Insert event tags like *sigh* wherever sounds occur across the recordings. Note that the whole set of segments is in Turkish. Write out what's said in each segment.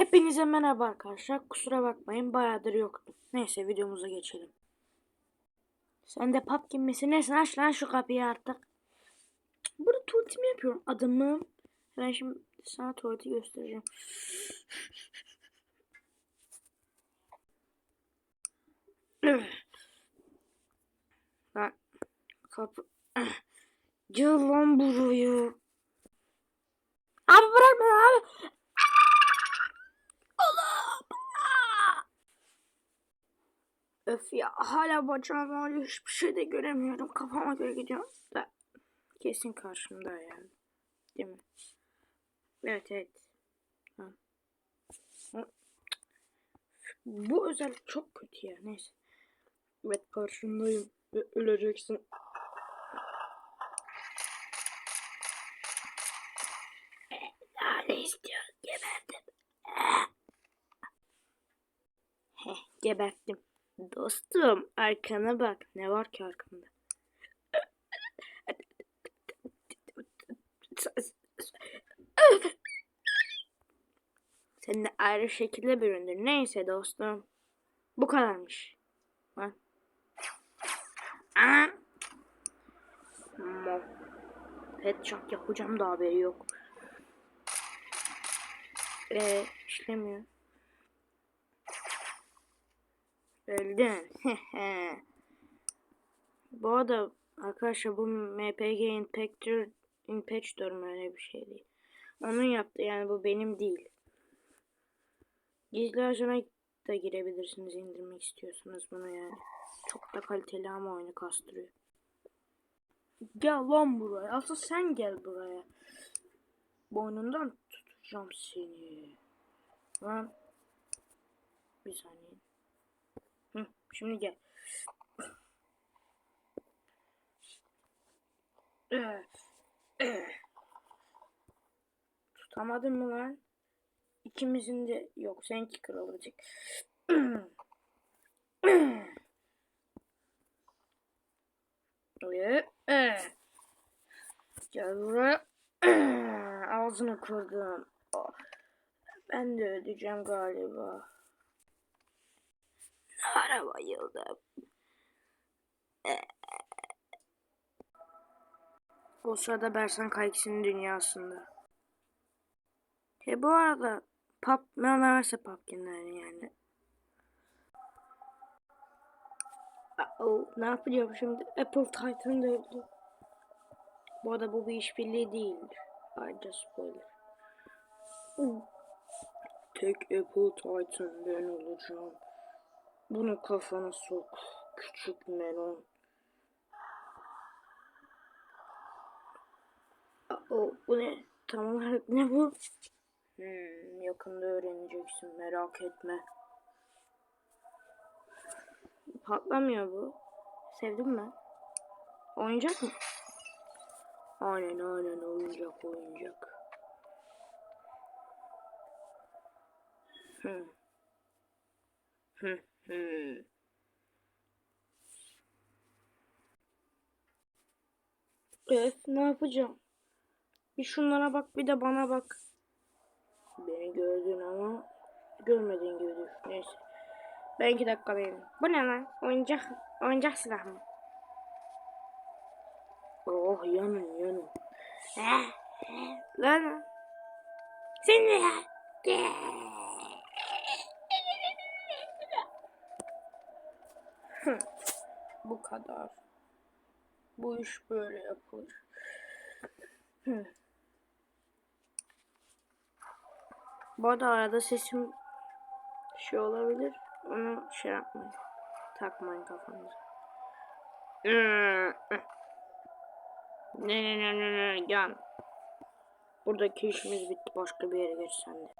Hepinize merhaba arkadaşlar. Kusura bakmayın bayağıdır yoktum. Neyse videomuza geçelim. Sen de papkin misin? Neyse aç lan şu kapıyı artık. Burada tuvaletimi yapıyorum adamım. Ben şimdi sana tuvaleti göstereceğim. *clears throat* Lan kapı. *clears throat* Gel lan buraya. Abi bırak beni abi. Allah! Öf ya hala bacağım ağrıyor hiçbir şey de göremiyorum kafama göre gidiyorum da kesin karşımda yani değil mi? Evet evet. Ha. Ha. Bu özellik çok kötü ya neyse. Evet karşındayım öleceksin. Daha ne istiyorsun geberdim. Heh, geberttim. Dostum arkana bak. Ne var ki arkamda? Sen de ayrı şekilde büründün. Neyse dostum. Bu kadarmış. Aa! Mo. Headshot yapacağım da haberi yok. Eee işlemiyor. Öldün. *laughs* bu arada arkadaşlar bu MPG Impactor Impactor mu öyle bir şey değil. Onun yaptı yani bu benim değil. Gizli ajana da girebilirsiniz indirmek istiyorsanız bunu yani. Çok da kaliteli ama oyunu kastırıyor. Gel lan buraya. Asıl sen gel buraya. Boynundan tutacağım seni. Lan. Bir saniye. Şimdi gel. Tutamadın mı lan? İkimizin de yok. Seninki kırılacak. Eh. Gel buraya. Ağzını kırdım. Ben de ödeyeceğim galiba. Nara bayıldım. O sırada Bersan Kaykis'in dünyasında. He bu arada pop ne varsa popkinler yani. Oh, ne yapacağım şimdi? Apple Titan öldü. Bu arada bu bir işbirliği değildir. Ayrıca spoiler. Tek Apple Titan ben olacağım. Bunu kafana sok. Küçük melon. O bu ne? Tam olarak ne bu? Hmm, yakında öğreneceksin merak etme. Patlamıyor bu. Sevdin mi? Oyuncak mı? Aynen aynen oyuncak oyuncak. Hmm. Hmm. Evet, ne yapacağım? Bir şunlara bak, bir de bana bak. Beni gördün ama görmediğin gibi düşün. Neyse. Ben iki dakika benim. Bu ne lan? Oyuncak, oyuncak silah mı? Oh yanın yanın. lan. Sen ne Bu kadar. Bu iş böyle yapılır. Bu arada arada sesim şey olabilir. Onu şey yapmayın. Takmayın kafanıza. Ne ne ne ne ne yan. Buradaki işimiz bitti. Başka bir yere geç sen de.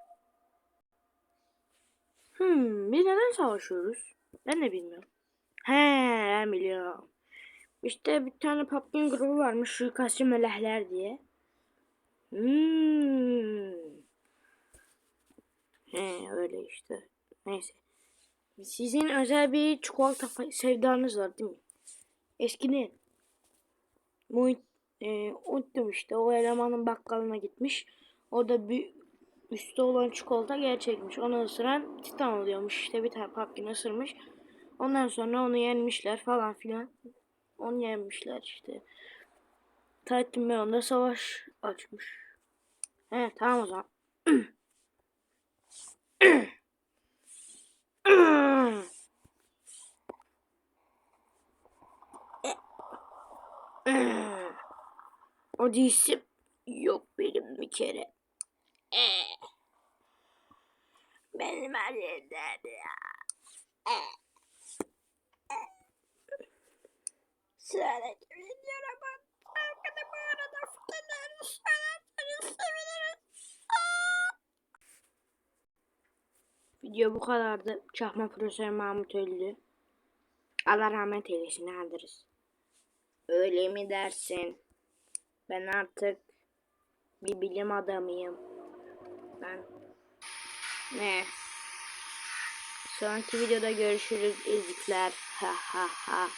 Hmm, biz neden savaşıyoruz? Ben de bilmiyorum. He, biliyorum. İşte bir tane Popkin grubu varmış. Suikastçı melehler diye. Hmm. He öyle işte. Neyse. Sizin özel bir çikolata sevdanız var değil mi? Eskiden. Muhit, e, unuttum işte. O elemanın bakkalına gitmiş. Orada bir üstte olan çikolata gerçekmiş. Onu ısıran titan oluyormuş. İşte bir tane pumpkin ısırmış. Ondan sonra onu yenmişler falan filan. Onu yenmişler işte. Titan ve onda savaş açmış. He tamam o zaman. o değilsin. Yok benim bir kere. Benim her yerden ya. Sıradaki videoya bak. Arkada bu arada fikirlerinizi söylerseniz seviniriz. Video bu kadardı. Çakma Profesör Mahmut öldü. Allah rahmet eylesin aldırız. Öyle mi dersin? Ben artık bir bilim adamıyım. Ben ne? Sonraki videoda görüşürüz ezikler. Ha ha ha.